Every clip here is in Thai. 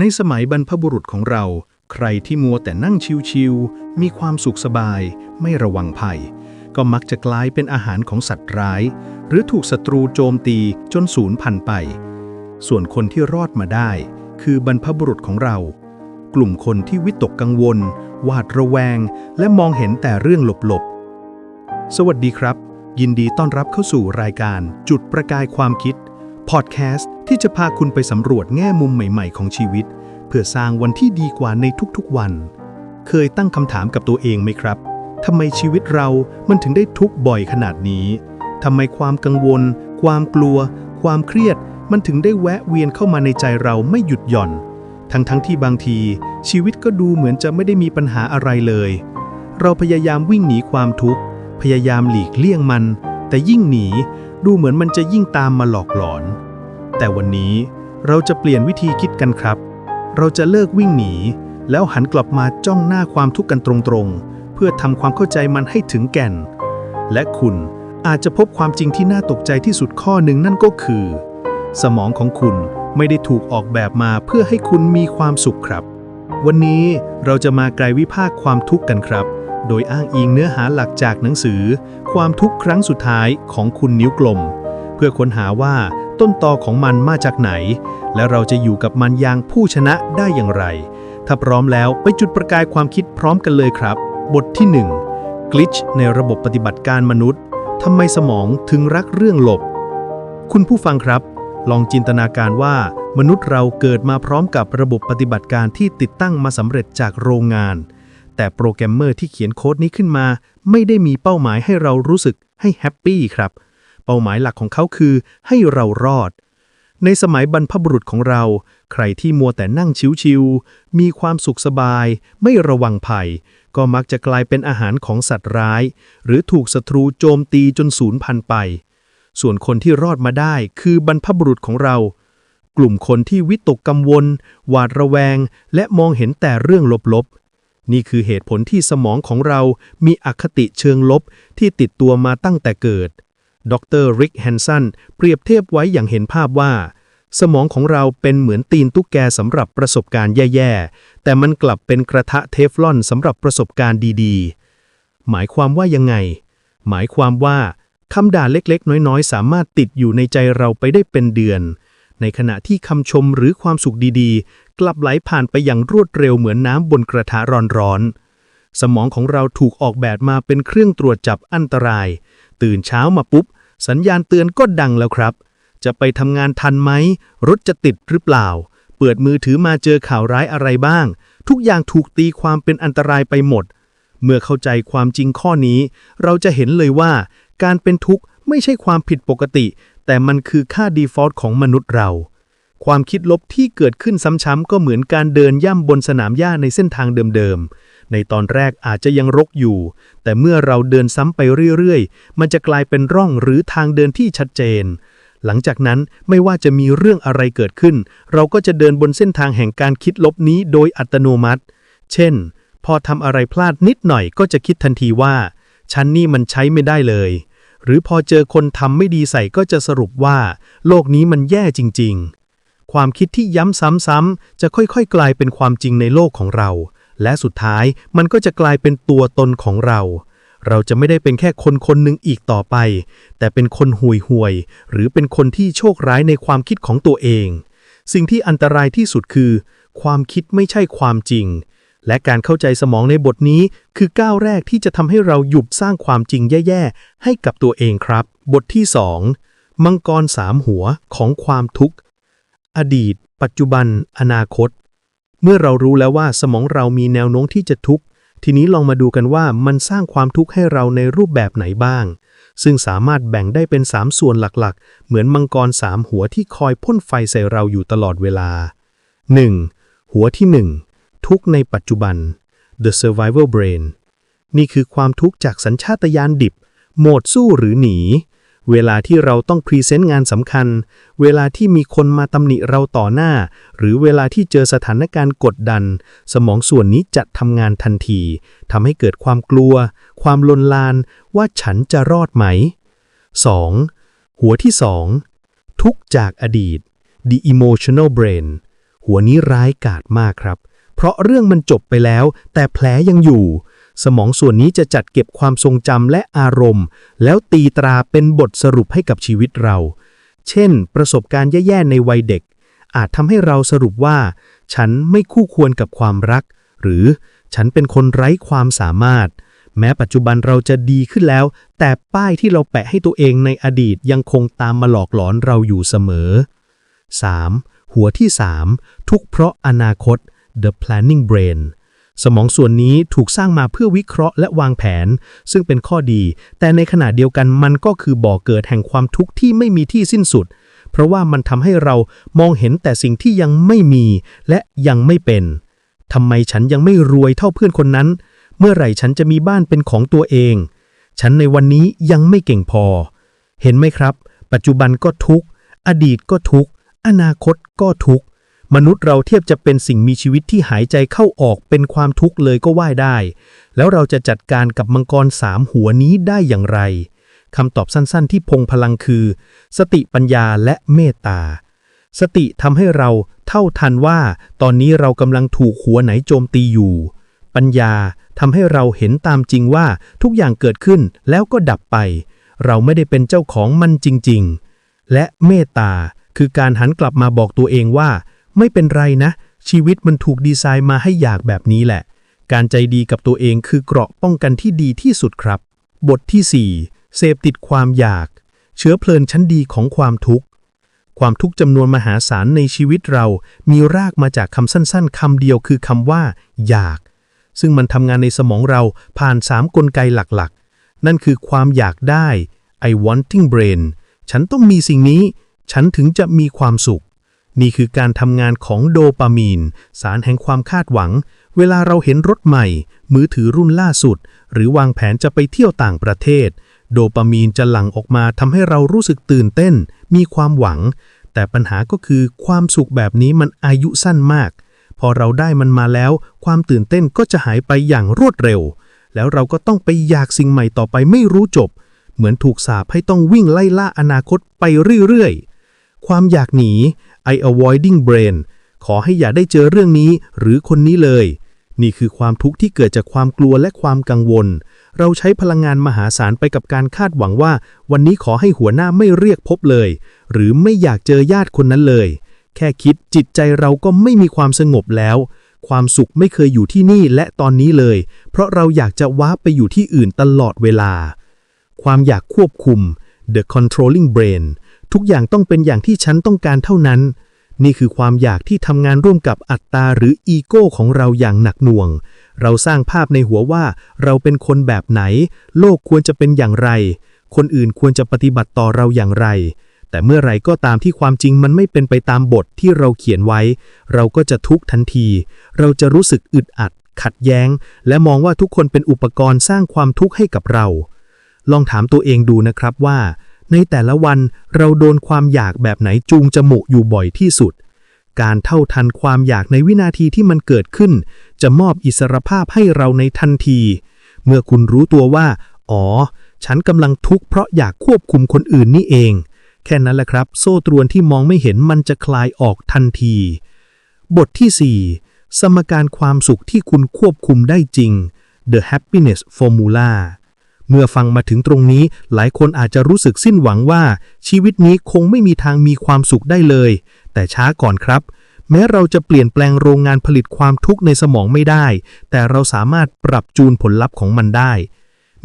ในสมัยบรรพบุรุษของเรา ใครที่มัวแต่นั่งชิวๆมีความสุขสบาย ไม่ระวังภัย ก็มักจะกลายเป็นอาหารของสัตว์ร้าย หรือถูกศัตรูโจมตีจนสูญพันธุ์ไป ส่วนคนที่รอดมาได้ คือบรรพบุรุษของเรา กลุ่มคนที่วิตกกังวล หวาดระแวง และมองเห็นแต่เรื่องหลบๆสวัสดีครับ ยินดีต้อนรับเข้าสู่รายการจุดประกายความคิด พอดแคสต์ที่จะพาคุณไปสำรวจแง่มุมใหม่ๆ ของชีวิต เพื่อสร้างวันที่ดีกว่าในทุกๆวัน เคยตั้งคำถามกับตัวเองไหมครับทำไมชีวิตเรามันถึงได้ทุกข์บ่อยขนาดนี้ทำไมความกังวล ความกลัว ความเครียด มันถึงได้แวะเวียนเข้ามาในใจเราไม่หยุดหย่อน ทั้งๆทที่บางที ชีวิตก็ดูเหมือนจะไม่ได้มีปัญหาอะไรเลย เราพยายามวิ่งหนีความทุกข์ พยายามหลีกเลี่ยงมัน แต่ยิ่งหนี ดูเหมือนมันจะยิ่งตามมาหลอกหลอน แต่วันนี้เราจะเปลี่ยนวิธีคิดกันครับ เราจะเลิกวิ่งหนี แล้วหันกลับมาจ้องหน้าความทุกข์กันตรงๆ เพื่อทำความเข้าใจมันให้ถึงแก่น และคุณอาจจะพบความจริงที่น่าตกใจที่สุดข้อหนึ่งนั่นก็คือ สมองของคุณไม่ได้ถูกออกแบบมาเพื่อให้คุณมีความสุขครับ วันนี้เราจะมาไกลวิพากษ์ความทุกข์กันครับ โดยอ้างอิงเนื้อหาหลักจากหนังสือ ความทุกข์ครั้งสุดท้ายของคุณนิ้วกลม เพื่อค้นหาว่าต้นตอของมันมาจากไหน และเราจะอยู่กับมันอย่างผู้ชนะได้อย่างไร ถ้าพร้อมแล้วไปจุดประกายความคิดพร้อมกันเลยครับ บทที่1 glitch ในระบบปฏิบัติการมนุษย์ทำไมสมองถึงรักเรื่องหลบ คุณผู้ฟังครับ ลองจินตนาการว่ามนุษย์เราเกิดมาพร้อมกับระบบปฏิบัติการที่ติดตั้งมาสำเร็จจากโรงงาน แต่โปรแกรมเมอร์ที่เขียนโค้ดนี้ขึ้นมา ไม่ได้มีเป้าหมายให้เรารู้สึกให้แฮปปี้ครับ เป้าหมายหลักของเขาคือให้เรารอด ในสมัยบรรพบุรุษของเรา ใครที่มัวแต่นั่งชิวๆมีความสุขสบาย ไม่ระวังภัย ก็มักจะกลายเป็นอาหารของสัตว์ร้าย หรือถูกศัตรูโจมตีจนสูญพันธุ์ไป ส่วนคนที่รอดมาได้คือบรรพบุรุษของเรากลุ่มคนที่วิตกกังวล หวาดระแวง และมองเห็นแต่เรื่องลบๆ นี่คือเหตุผลที่สมองของเรามีอคติเชิงลบที่ติดตัวมาตั้งแต่เกิด ดรริกแฮนสันเปรียบเทียบไว้อย่างเห็นภาพว่า สมองของเราเป็นเหมือนตีนตุ๊กแกสำหรับประสบการณ์แย่ๆ แต่มันกลับเป็นกระทะเทฟลอนสำหรับประสบการณ์ดีๆ หมายความว่ายังไง หมายความว่าคำด่าเล็กๆ น้อยๆ สามารถติดอยู่ในใจเราไปได้เป็นเดือน ในขณะที่คำชมหรือความสุขดีๆ กลับไหลผ่านไปอย่างรวดเร็วเหมือนน้ำบนกระทะร้อนๆ สมองของเราถูกออกแบบมาเป็นเครื่องตรวจจับอันตราย ตื่นเช้ามาปุ๊บ สัญญาณเตือนก็ดังแล้วครับ จะไปทำงานทันไหม รถจะติดหรือเปล่า เปิดมือถือมาเจอข่าวร้ายอะไรบ้าง ทุกอย่างถูกตีความเป็นอันตรายไปหมด เมื่อเข้าใจความจริงข้อนี้ เราจะเห็นเลยว่า การเป็นทุกข์ไม่ใช่ความผิดปกติ แต่มันคือค่า default ของมนุษย์เรา ความคิดลบที่เกิดขึ้นซ้ำๆก็เหมือนการเดินย่ำบนสนามหญ้าในเส้นทางเดิมๆ ในตอนแรกอาจจะยังรกอยู่ แต่เมื่อเราเดินซ้ำไปเรื่อยๆ มันจะกลายเป็นร่องหรือทางเดินที่ชัดเจน หลังจากนั้นไม่ว่าจะมีเรื่องอะไรเกิดขึ้น เราก็จะเดินบนเส้นทางแห่งการคิดลบนี้โดยอัตโนมัติ เช่น พอทำอะไรพลาดนิดหน่อยก็จะคิดทันทีว่า ฉันนี่มันใช้ไม่ได้เลย หรือพอเจอคนทำไม่ดีใส่ก็จะสรุปว่า โลกนี้มันแย่จริง ๆ ความคิดที่ย้ำซ้ำๆจะค่อยๆ กลายเป็นความจริงในโลกของเรา และสุดท้ายมันก็จะกลายเป็นตัวตนของเรา เราจะไม่ได้เป็นแค่คนคนหนึ่งอีกต่อไป แต่เป็นคนห่วยห่วยๆหรือเป็นคนที่โชคร้ายในความคิดของตัวเอง สิ่งที่อันตรายที่สุดคือ ความคิดไม่ใช่ความจริง และการเข้าใจสมองในบทนี้ คือก้าวแรกที่จะทำให้เราหยุดสร้างความจริงแย่ๆ ให้กับตัวเองครับ บทที่ 2 มังกรสามหัวของความทุกข์ อดีต ปัจจุบัน อนาคต เมื่อเรารู้แล้วว่าสมองเรามีแนวโน้มที่จะทุกข์ ทีนี้ลองมาดูกันว่ามันสร้างความทุกข์ให้เราในรูปแบบไหนบ้าง ซึ่งสามารถแบ่งได้เป็น 3 ส่วนหลักๆ เหมือนมังกรสามหัวที่คอยพ่นไฟใส่เราอยู่ตลอดเวลา 1. หัวที่ 1 ทุกข์ในปัจจุบัน the survival brain นี่คือความทุกข์จากสัญชาตญาณดิบ โหมดสู้หรือหนี เวลาที่เราต้องพรีเซนต์งานสำคัญ เวลาที่มีคนมาตำหนิเราต่อหน้า หรือเวลาที่เจอสถานการณ์กดดัน สมองส่วนนี้จะทำงานทันทีทำให้เกิดความกลัว ความลนลานว่าฉันจะรอดไหม 2. หัวที่ 2 ทุกจากอดีต the emotional brain หัวนี้ร้ายกาจมากครับ เพราะเรื่องมันจบไปแล้ว แต่แผลยังอยู่ สมองส่วนนี้จะจัดเก็บความทรงจำและอารมณ์ แล้วตีตราเป็นบทสรุปให้กับชีวิตเรา เช่น ประสบการณ์แย่ๆในวัยเด็ก อาจทำให้เราสรุปว่า ฉันไม่คู่ควรกับความรัก หรือฉันเป็นคนไร้ความสามารถ แม้ปัจจุบันเราจะดีขึ้นแล้ว แต่ป้ายที่เราแปะให้ตัวเองในอดีตยังคงตามมาหลอกหลอนเราอยู่เสมอ 3. หัวที่ 3 ทุกเพราะอนาคต the planning brain สมองส่วนนี้ถูกสร้างมาเพื่อวิเคราะห์และวางแผน ซึ่งเป็นข้อดี แต่ในขณะเดียวกันมันก็คือบ่อเกิดแห่งความทุกข์ที่ไม่มีที่สิ้นสุด เพราะว่ามันทำให้เรามองเห็นแต่สิ่งที่ยังไม่มีและยังไม่เป็นทำไมฉันยังไม่รวยเท่าเพื่อนคนนั้น เมื่อไหร่ฉันจะมีบ้านเป็นของตัวเอง ฉันในวันนี้ยังไม่เก่งพอ เห็นไหมครับ ปัจจุบันก็ทุกข์อดีตก็ทุกข์อนาคตก็ทุกข์ มนุษย์เราเทียบจะเป็นสิ่งมีชีวิตที่หายใจเข้าออกเป็นความทุกข์เลยก็ว่าได้ แล้วเราจะจัดการกับมังกรสามหัวนี้ได้อย่างไรคำตอบสั้นๆ ที่พงพลังคือ สติปัญญาและเมตตา สติทำให้เราเท่าทันว่า ตอนนี้เรากำลังถูกหัวไหนโจมตีอยู่ ปัญญาทำให้เราเห็นตามจริงว่าทุกอย่างเกิดขึ้นแล้วก็ดับไป เราไม่ได้เป็นเจ้าของมันจริง ๆ และเมตตาคือการหันกลับมาบอกตัวเองว่า ไม่เป็นไรนะ ชีวิตมันถูกดีไซน์มาให้อยากแบบนี้แหละ การใจดีกับตัวเองคือเกราะป้องกันที่ดีที่สุดครับ บทที่ 4 เสพติดความอยาก เชื้อเพลินชั้นดีของความทุกข์ ความทุกข์จำนวนมหาศาลในชีวิตเรา มีรากมาจากคำสั้นๆคำเดียวคือคำว่า อยาก ซึ่งมันทำงานในสมองเราผ่าน3กลไกหลักๆ นั่นคือความอยากได้ I wanting brain ฉันต้องมีสิ่งนี้ ฉันถึงจะมีความสุข นี่คือการทำงานของโดปามีน สารแห่งความคาดหวัง เวลาเราเห็นรถใหม่ มือถือรุ่นล่าสุด หรือวางแผนจะไปเที่ยวต่างประเทศ โดปามีนจะหลั่งออกมาทำให้เรารู้สึกตื่นเต้น มีความหวัง แต่ปัญหาก็คือความสุขแบบนี้มันอายุสั้นมาก พอเราได้มันมาแล้ว ความตื่นเต้นก็จะหายไปอย่างรวดเร็ว แล้วเราก็ต้องไปอยากสิ่งใหม่ต่อไปไม่รู้จบ เหมือนถูกสาปให้ต้องวิ่งไล่ล่าอนาคตไปเรื่อยๆความอยากหนี I avoiding brain ขอให้อย่าได้เจอเรื่องนี้หรือคนนี้เลย นี่คือความทุกข์ที่เกิดจากความกลัวและความกังวล เราใช้พลังงานมหาศาลไปกับการคาดหวังว่า วันนี้ขอให้หัวหน้าไม่เรียกพบเลย หรือไม่อยากเจอญาติคนนั้นเลย แค่คิดจิตใจเราก็ไม่มีความสงบแล้ว ความสุขไม่เคยอยู่ที่นี่และตอนนี้เลย เพราะเราอยากจะว้าไปอยู่ที่อื่นตลอดเวลา ความอยากควบคุม the controlling brain ทุกอย่างต้องเป็นอย่างที่ฉันต้องการเท่านั้น นี่คือความอยากที่ทำงานร่วมกับอัตตาหรืออีโก้ของเราอย่างหนักหน่วง เราสร้างภาพในหัวว่าเราเป็นคนแบบไหน โลกควรจะเป็นอย่างไร คนอื่นควรจะปฏิบัติต่อเราอย่างไร แต่เมื่อไรก็ตามที่ความจริงมันไม่เป็นไปตามบทที่เราเขียนไว้ เราก็จะทุกข์ทันที เราจะรู้สึกอึดอัด ขัดแย้ง และมองว่าทุกคนเป็นอุปกรณ์สร้างความทุกข์ให้กับเรา ลองถามตัวเองดูนะครับว่า ในแต่ละวันเราโดนความอยากแบบไหนจูงจมูกอยู่บ่อยที่สุด การเท่าทันความอยากในวินาทีที่มันเกิดขึ้น จะมอบอิสรภาพให้เราในทันที เมื่อคุณรู้ตัวว่า อ๋อ ฉันกำลังทุกข์เพราะอยากควบคุมคนอื่นนี่เอง แค่นั้นแหละครับ โซ่ตรวนที่มองไม่เห็นมันจะคลายออกทันที บทที่ 4 สมการความสุขที่คุณควบคุมได้จริง The Happiness Formula เมื่อฟังมาถึงตรงนี้ หลายคนอาจจะรู้สึกสิ้นหวังว่า ชีวิตนี้คงไม่มีทางมีความสุขได้เลย แต่ช้าก่อนครับ แม้เราจะเปลี่ยนแปลงโรงงานผลิตความทุกข์ในสมองไม่ได้ แต่เราสามารถปรับจูนผลลัพธ์ของมันได้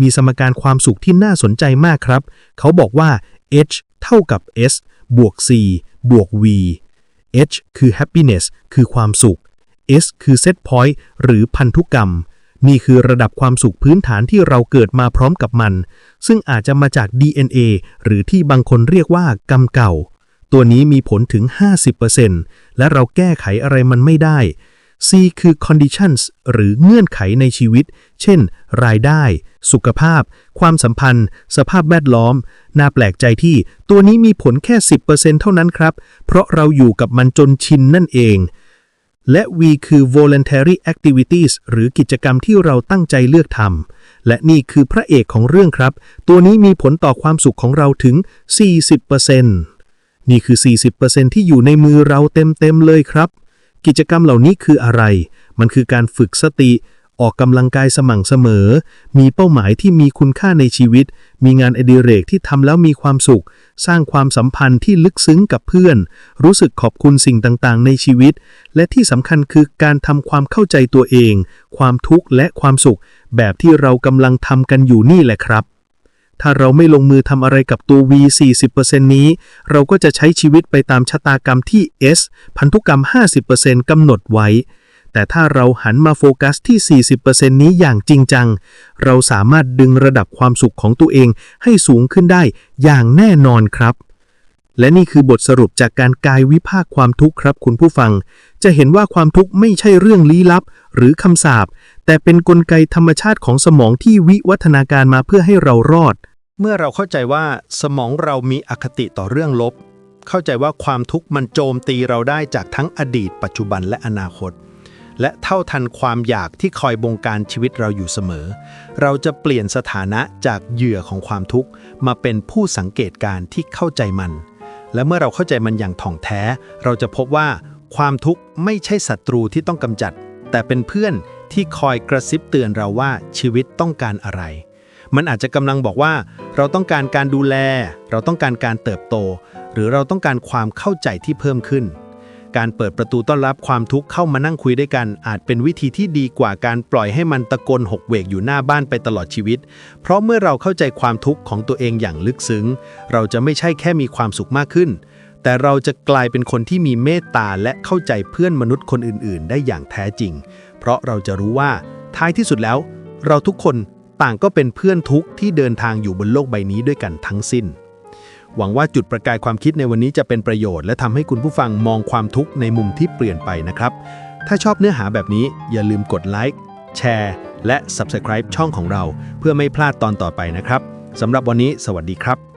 มีสมการความสุขที่น่าสนใจมากครับ เขาบอกว่า H เท่ากับ S บวก C บวก V H คือ happiness คือความสุข S คือ set point หรือพันธุกรรม นี่คือระดับความสุขพื้นฐานที่เราเกิดมาพร้อมกับมัน ซึ่งอาจจะมาจาก DNA หรือที่บางคนเรียกว่ากรรมเก่า ตัวนี้มีผลถึง 50%และเราแก้ไขอะไรมันไม่ได้ C คือ conditions หรือเงื่อนไขในชีวิต เช่น รายได้ สุขภาพ ความสัมพันธ์ สภาพแวดล้อม น่าแปลกใจที่ตัวนี้มีผลแค่ 10%เท่านั้นครับ เพราะเราอยู่กับมันจนชินนั่นเอง และ V คือ voluntary activities หรือกิจกรรมที่เราตั้งใจเลือกทำ และนี่คือพระเอกของเรื่องครับ ตัวนี้มีผลต่อความสุขของเราถึง 40%นี่คือ 40%ที่อยู่ในมือเราเต็มๆเลยครับ กิจกรรมเหล่านี้คืออะไร มันคือการฝึกสติ ออกกำลังกายสม่ำเสมอ มีเป้าหมายที่มีคุณค่าในชีวิต มีงานอดิเรกที่ทำแล้วมีความสุข สร้างความสัมพันธ์ที่ลึกซึ้งกับเพื่อน รู้สึกขอบคุณสิ่งต่างๆ ในชีวิต และที่สำคัญคือการทำความเข้าใจตัวเอง ความทุกข์และความสุข แบบที่เรากำลังทำกันอยู่นี่แหละครับถ้าเราไม่ลงมือทำอะไรกับตัว V 40%นี้ เราก็จะใช้ชีวิตไปตามชะตากรรมที่ S พันธุกรรม 50%กำหนดไว้ แต่ถ้าเราหันมาโฟกัสที่ 40%นี้อย่างจริงจัง เราสามารถดึงระดับความสุขของตัวเองให้สูงขึ้นได้อย่างแน่นอนครับ และนี่คือบทสรุปจากการกายวิภาคความทุกข์ครับคุณผู้ฟัง จะเห็นว่าความทุกข์ไม่ใช่เรื่องลี้ลับ หรือคำสาปแต่เป็นนกลไกธรรมชาติของสมองที่วิวัฒนาการมาเพื่อให้เรารอด เมื่อเราเข้าใจว่าสมองเรามีอคติต่อเรื่องลบ เข้าใจว่าความทุกข์มันโจมตีเราได้จากทั้งอดีต ปัจจุบันและอนาคต และเท่าทันความอยากที่คอยบงการชีวิตเราอยู่เสมอ เราจะเปลี่ยนสถานะจากเหยื่อของความทุกข์ มาเป็นผู้สังเกตการณ์ที่เข้าใจมัน และเมื่อเราเข้าใจมันอย่างถ่องแท้ เราจะพบว่าความทุกข์ไม่ใช่ศัตรูที่ต้องกำจัด แต่เป็นเพื่อนที่คอยกระซิบเตือนเราว่าชีวิตต้องการอะไร มันอาจจะกำลังบอกว่า เราต้องการการดูแล เราต้องการการเติบโต หรือเราต้องการความเข้าใจที่เพิ่มขึ้น การเปิดประตูต้อนรับความทุกข์เข้ามานั่งคุยด้วยกัน อาจเป็นวิธีที่ดีกว่าการปล่อยให้มันตะโกนหกเวกอยู่หน้าบ้านไปตลอดชีวิต เพราะเมื่อเราเข้าใจความทุกข์ของตัวเองอย่างลึกซึ้ง เราจะไม่ใช่แค่มีความสุขมากขึ้น แต่เราจะกลายเป็นคนที่มีเมตตาและเข้าใจเพื่อนมนุษย์คนอื่น ๆ ได้อย่างแท้จริง เพราะเราจะรู้ว่าท้ายที่สุดแล้ว เราทุกคนต่างก็เป็นเพื่อนทุกข์ที่เดินทางอยู่บนโลกใบนี้ด้วยกันทั้งสิ้น หวังว่าจุดประกายความคิดในวันนี้จะเป็นประโยชน์ และทำให้คุณผู้ฟังมองความทุกข์ในมุมที่เปลี่ยนไปนะครับ ถ้าชอบเนื้อหาแบบนี้อย่าลืมกดไลค์แชร์ และ Subscribe ช่องของเรา เพื่อไม่พลาดตอนต่อไปนะครับสำหรับวันนี้ สวัสดีครับ